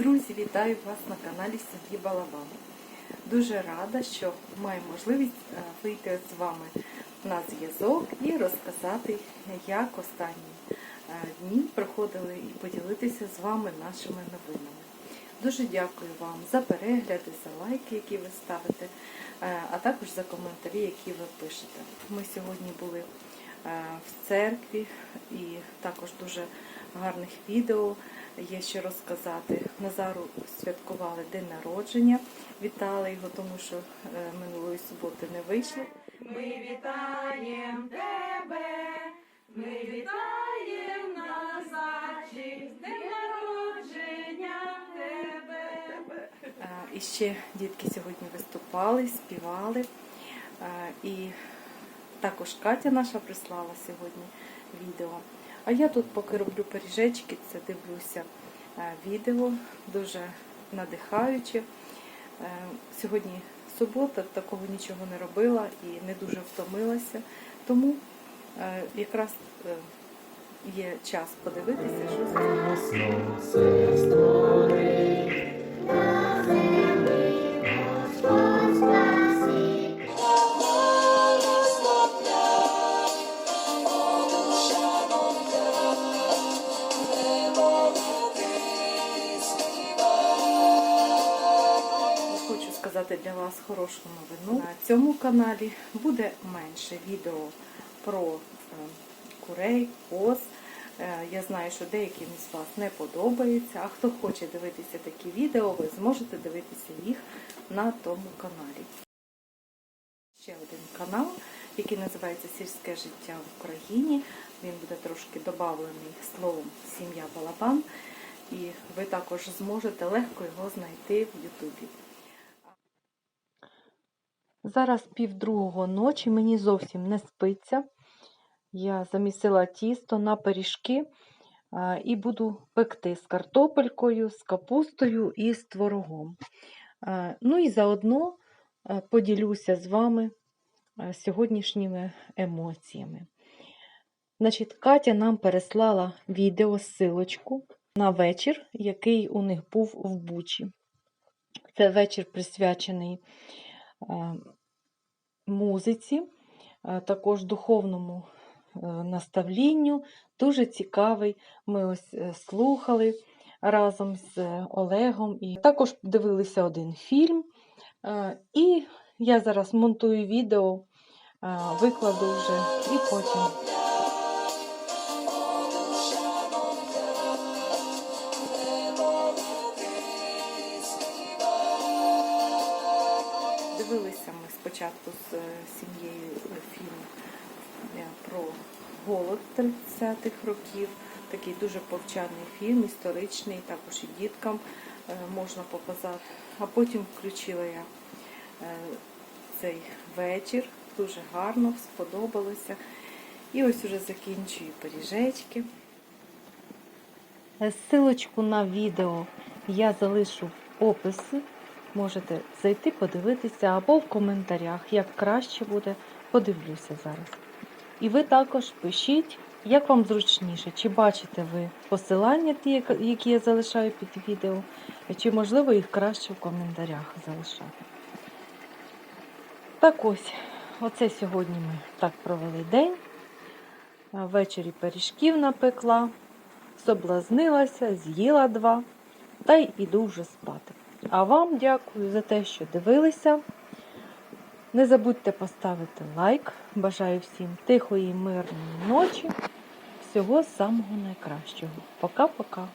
Друзі, вітаю вас на каналі Сім'ї Балабан. Дуже рада, що маю можливість е, вийти з вами на зв'язок і розказати, як останні е, дні проходили і поділитися з вами нашими новинами. Дуже дякую вам за перегляди, за лайки, які ви ставите, е, а також за коментарі, які ви пишете. Ми сьогодні були в церкві і також дуже гарних відео є що розказати. Назару святкували день народження, вітали його, тому що е, минулої суботи не вийшло. Ми вітаєм тебе, ми вітаєм Назарчик, з днем народження тебе. Е, І ще дітки сьогодні виступали, співали. Е, І також Катя наша прислала сьогодні відео. А я тут поки роблю пиріжечки, це дивлюся е, відео, дуже надихаюче. Е, Сьогодні субота, такого нічого не робила і не дуже втомилася. Тому е, якраз є час подивитися, що з Хочу сказати для вас хорошу новину. На цьому каналі буде менше відео про е, курей, коз. Е, Я знаю, що деяким із вас не подобається, а хто хоче дивитися такі відео, ви зможете дивитися їх на тому каналі. Ще один канал, який називається Сільське життя в Україні. Він буде трошки додавлений словом Сім'я Балабан. І ви також зможете легко його знайти в Ютубі. Зараз півдругого ночі, мені зовсім не спиться. Я замісила тісто на пиріжки і буду пекти з картопелькою, з капустою і з творогом. Ну і заодно поділюся з вами сьогоднішніми емоціями. Значить, Катя нам переслала відео ссилочку на вечір, який у них був в Бучі. Це вечір присвячений е, музиці, е, також духовному е, наставлінню. Дуже цікавий. Ми ось е, слухали разом з е, Олегом і також дивилися один фільм. Е, І я зараз монтую відео, е, викладу вже і потім. Спочатку з е, сім'єю е, фільм е, про голод 30-х років. Такий дуже повчальний фільм, історичний, також і діткам можна показати. А потім включила я цей вечір, дуже гарно, сподобалося. І ось уже закінчую пиріжечки. Силочку на відео я залишу в описі. Можете зайти, подивитися або в коментарях, як краще буде, подивлюся зараз. І ви також пишіть, як вам зручніше, чи бачите ви посилання, ті, які я залишаю під відео, чи можливо їх краще в коментарях залишати. Так ось, оце сьогодні ми так провели день. Ввечері пиріжків напекла, соблазнилася, з'їла два та й іду вже спати. А вам дякую за те, що дивилися. Не забудьте поставити лайк. Бажаю всім тихої, мирної ночі. Всього самого найкращого. Пока-пока.